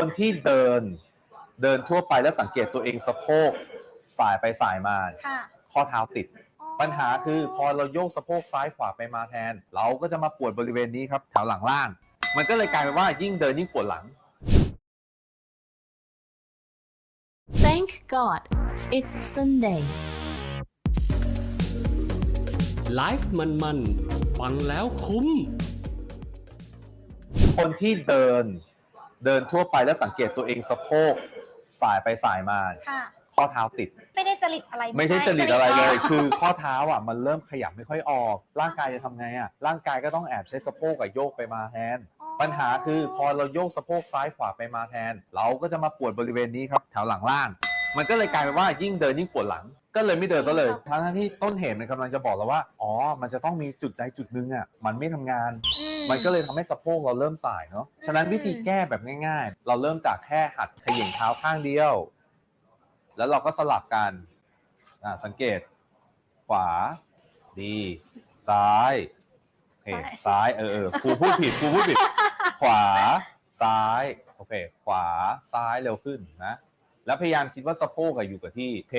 คนที่เดินเดินทั่วไปแล้วสังเกตตัวเองสะโพกสายไปสายมา ค่ะข้อเท้าติด ปัญหาคือพอเราโยกสะโพกซ้ายขวาไปมาแทน เราก็จะมาปวดบริเวณนี้ครับแถวหลังล่าง มันก็เลยกลายเป็นว่ายิ่งเดินยิ่งปวดหลัง Thank God it's Sunday ไลฟ์มันๆฟังแล้วคุ้ม คนที่เดิน เดินทั่วไปแล้วสังเกตตัวเองสะโพกสายไปสายมา ค่ะ ข้อเท้าติด ไม่ได้จริตอะไรไม่ใช่จริตอะไรเลยจคือข้อเท้าอะมันเริ่มขยับไม่ค่อยออก ร่างกายจะทำไงอะ ร่างกายก็ต้องแอบใช้สะโพกกับโยกไปมาแทน อ๋อปัญหาคือพอเราโยกสะโพกซ้ายขวาไปมาแทน เราก็จะมาปวดบริเวณนี้ครับแถวหลังล่าง มันก็เลยกลายเป็นว่ายิ่งเดินยิ่งปวดหลัง ก็เลยไม่เดินซะเลยทั้งที่ต้นเหตุมันกำลังจะบอกเราว่า อ๋อ มันจะต้องมีจุดใดจุดหนึ่งอะมันไม่ทำงาน อื มันก็เลยทำให้สะโพกเราเริ่มสายเนาะฉะนั้นวิธีแก้แบบง่าย ๆ เราเริ่มจากแค่หัดเขย่งเท้าข้างเดียว แล้วเราก็สลับกันอ่าสังเกต ขวา ดี ซ้ายโอเคซ้ายเออเออครูพูดผิดครูพูดผิด ขวา ซ้าย โอเค ขวาซ้ายเร็วขึ้นนะ แล้วพยายามคิดว่าสะโพกอะอยู่กับที่เพ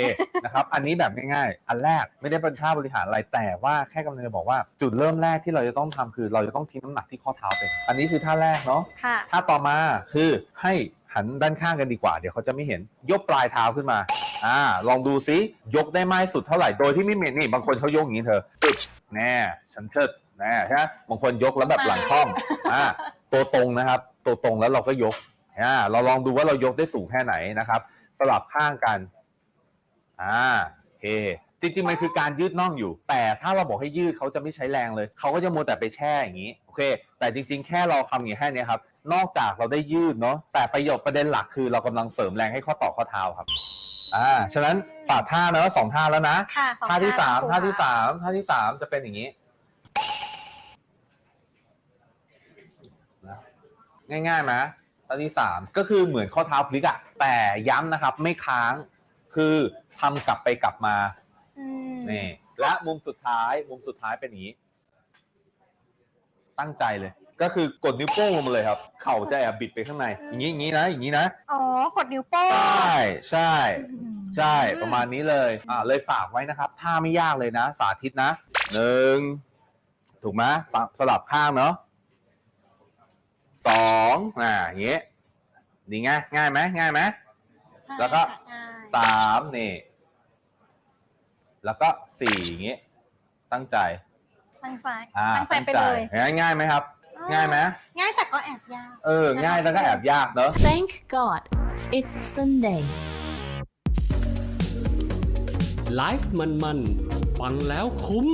นะครับ อันนี้แบบง่ายๆ อันแรกไม่ได้เป็นท่าบริหารอะไรแต่ว่าแค่กำลังจะบอกว่าจุดเริ่มแรกที่เราจะต้องทำคือ เราจะต้องทิ้งน้ำหนักที่ข้อเท้าเป็น อันนี้คือท่าแรกเนาะค่ะท่าต่อมาคือให้หันด้านข้างกันดีกว่า เดี๋ยวเขาจะไม่เห็นยกปลายเท้าขึ้นมาอ่าลองดูซิยกได้มากที่สุดเท่าไหร่โดยที่ไม่เหม็นนี่บางคนเขายกอย่างนี้เธอตึ๊บแน่ฉันเชิดแน่ใช่ไหมบางคนยกแล้วแบบหลังคล่อมอ่าตัวตรงนะครับ ตัวตรงแล้วเราก็ยก อ่าเราลองดูว่าเรายกได้สูงแค่ไหนนะครับสลับข้างกันอ่าโอเคจริงๆมันคือการยืดน่องอยู่ แต่ถ้าเราบอกให้ยืดเขาจะไม่ใช้แรงเลย เขาก็จะมัวแต่ไปแช่อย่างนี้โอเค แต่จริง ๆ แค่เราทำอย่างนี้แค่เนี้ยครับ นอกจากเราได้ยืดเนาะแต่ประโยชน์ประเด็นหลักคือเรากำลังเสริมแรงให้ข้อต่อข้อเท้าครับอ่าฉะนั้นฝากท่าเนอะสองท่าแล้วนะค่ะสองท่าที่สามครูท่าที่ค่ะสามท่าที่สามจะเป็นอย่างนี้นะง่ายๆไห มท่าที่สามก็คือเหมือนข้อเท้าพลิกอะแต่ย้ำนะครับไม่ค้างคือทำกลับไปกลับมาอืมนี่และมุมสุดท้ายมุมสุดท้ายเป็นอย่างนี้ ตั้งใจเลย ก็คือกดนิ้วโป้งลงมาเลยครับ เข่าจะแอบบิดไปข้างใน อย่างนี้อย่างนี้นะอย่างนี้นะอ๋อกดนิ้วโป้งใช่ใช่อืมใช่ประมาณนี้เลยอ่าเลยฝากไว้นะครับท่าไม่ยากเลยนะ สาธิตนะหนึ่งถูกไหมสสลับข้างเนาะสอ งอ่าอย่างเงี้ยดีไงง่ายไหมง่ายไหมใช่แล้วก็ค่ะสามนี่ แล้วก็สี่อย่างเงี้ยตั้งใจ ตั้งใจอ่าตั้งใจไปเลยง่ายง่ายไหมครับ ง่ายไหมง่ายแต่ก็แอบยาก เออ ง่ายแล้วก็แอบยากเนอะ Thank God it's Sunday ไลฟ์มันๆ ฟังแล้วคุ้ม